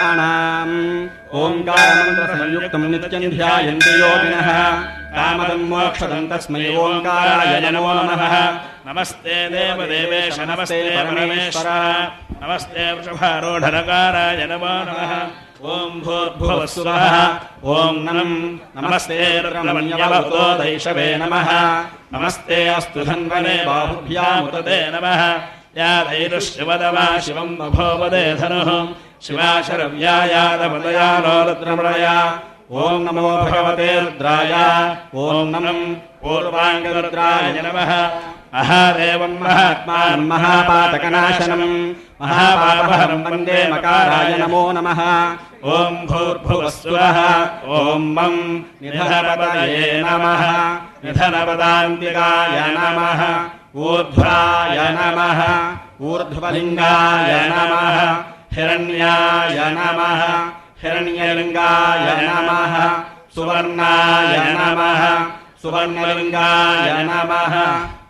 णाम् ओङ्कारमन्त्रसंयुक्तम् नित्यम् ध्यायन्ति योगिनः कामदम् मोक्षदम् तस्मै ओङ्काराय नमो नमः। नमस्ते देवदेवेश नमस्ते परमेश्वर। नमस्ते वृषभारूढरकाराय नमो नमः। ॐ भूर्भुवस्सुवः ॐ नम्। नमस्ते नमः। नमस्ते अस्तु धन्वने बाहुभ्यामुतते नमः या धैरुशिवदमा शिवम् नभोपदे धनुः शिवा शरव्यायादपदयालो रुद्रमृया ॐ नमो भगवते रुद्राय। ॐ नमम् पूर्वाङ्गरुद्राय नमः। महादेवम् महात्मानम् महापातकनाशनम्। महापापहरम् वन्दे मकाराय नमो नमः। ॐ भूर्भुवस्सुरः। ॐ मम् निधनपदये नमः। निधनपदान्तिकाय नमः ऊर्ध्वाय नमः। ऊर्ध्वलिङ्गाय नमः। हिरण्याय नमः। हिरण्यलिङ्गाय नमः। सुवर्णाय नमः। सुवर्णलिङ्गाय नमः।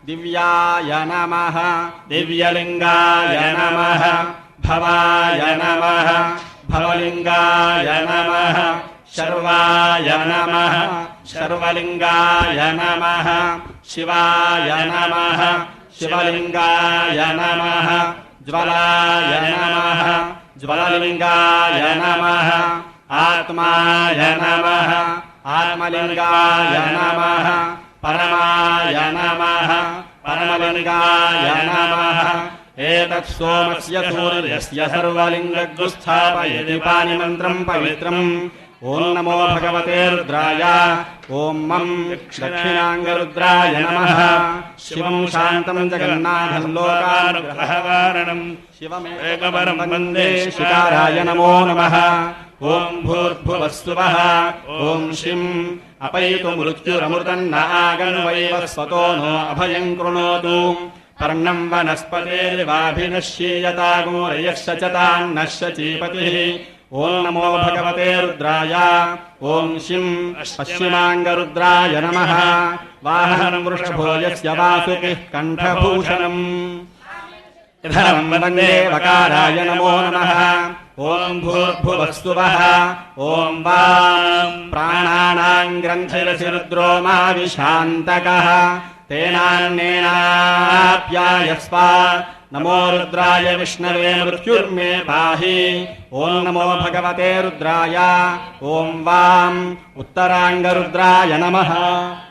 दिव्याय नमः। दिव्यलिङ्गाय नमः। भवाय नमः। भवलिङ्गाय नमः शर्वाय नमः। शर्वलिङ्गाय नमः। शिवाय नमः। शिवलिङ्गाय नमः। ज्वलाय नमः। ज्वललिङ्गाय नमः। आत्माय नमः। आत्मलिङ्गाय नमः। परमाय नमः। परमलिङ्गाय नमः। एतत् सोमस्य सूर्यस्य सर्वलिङ्गगुस्थापयति पानिमन्त्रम् पवित्रम् ॐ नमो भगवते रुद्राय। ॐ मम् दक्षिणाङ्गरुद्राय नमः। शिवम् शान्तम् जगन्नाथम् लोकानुग्रहकारणम् शिवमेकपरम् वन्दे शिकाराय नमो नमः। ॐ भूर्भुवस्सुवः ॐ शिम् अपैतु मृत्युरमृतम् न आगन्वैव स्वतो नो अभयम् कृणोतु। पर्णम् वनस्पतेर्वाभिनश्येयतागोरयश्च च तान्नश्य चीपतिः ॐ नमो भगवते रुद्राय। ॐ शिम् पश्चिमाङ्गरुद्राय नमः। वाहनम् वृषभो यस्य वासुकिः कण्ठभूषणम्। धनम् वन्दे वकाराय नमो नमः। ॐ भूर्भुवस्सुवः ॐ वाम् प्राणानाम् ग्रन्थिरसि रुद्रो मा विशान्तकः तेनान्नेनाप्यायस्व नमो रुद्राय विष्णवे मृत्युर्मे पाहि। ॐ नमो भगवते रुद्राय। ॐ वाम् उत्तराङ्गरुद्राय नमः।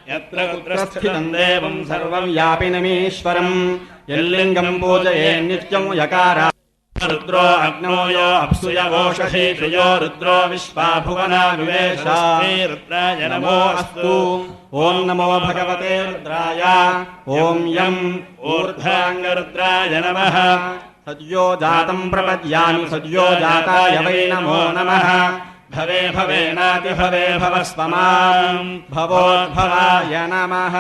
यत्र कुत्रस्थितम् देवम् सर्वव्यापिनमीश्वरम् यल्लिङ्गम् पूजये नित्यम् यकारा रुद्रो अग्नौ यो अप्सुयवोषधि त्रयो रुद्रो विश्वा भुवना विवेश। रुद्राय नमो अस्तु। ॐ नमो भगवते रुद्राय। ॐ यम् ऊर्ध्वाङ्गरुद्राय नमः। सद्यो जातम् प्रपद्यामि सद्यो जाताय वै नमो नमः भवे भवेनातिभवे भवस्व माम् भवोद्भवाय नमः।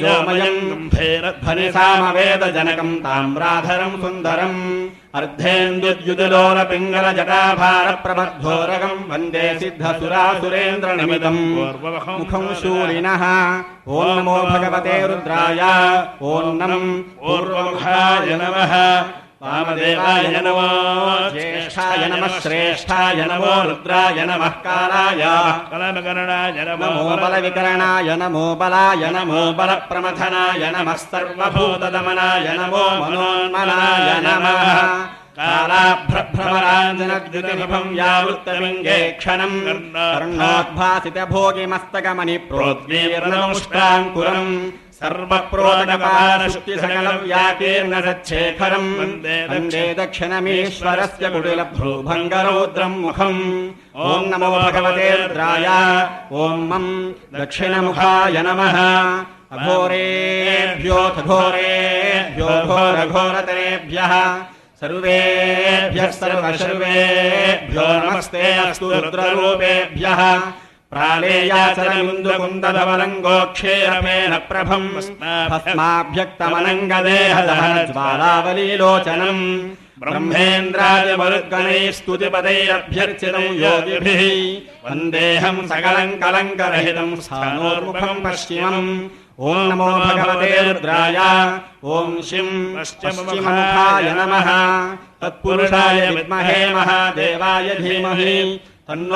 जोमयम्। गम्भीरध्वनि सामवेदजनकम् ताम्राधरम् सुन्दरम्। अर्धेन्दुद्युतिलोलपिङ्गलजटाभारप्रबद्धोरगम् वन्दे सिद्धसुरासुरेन्द्रनिमितम् मुखम् शूलिनः। ॐ नमो भगवते रुद्राय। ॐ नम्। पूर्वमुखाय नमः वामदेवाय नमो ज्येष्ठाय नमः श्रेष्ठाय नमो रुद्राय नमः कालाय। कलमकरणाय नमो नमो बलविकरणाय नमो बलाय नमो बलप्रमथनाय नमः सर्वभूतदमनाय नमो मनोन्मनाय नमः। कालाभ्रभ्रमराञ्जनद्युतिभम् यावृत्तलिङ्गे क्षणम् सर्वप्रोदकपालशुक्तिसकलव्याकीर्णसच्छेखरम् वन्दे दक्षिणमीश्वरस्य कुटिलभ्रूभङ्गरौद्रम् मुखम्। ॐ नमो भगवते रुद्राय। ॐ मम् दक्षिणमुखाय नमः। अघोरेभ्योऽथ घोरेभ्यो घोरघोरतरेभ्यः सर्वेभ्यः सर्वशर्वेभ्यो नमस्ते अस्तु रुद्ररूपेभ्यः ब्रह्मेन्द्रादिमरुद्गणैः स्तुतिपदैरभ्यर्चितम् योगिभिः वन्देऽहम् सकलम् कलङ्करहितम् स्थानोर्मुखम् पश्चिमम् ॐ नमो भगवते रुद्राय ॐ पश्चिममुखाय नमः। तत्पुरुषाय विद्महे महादेवाय धीमहि। तन्नो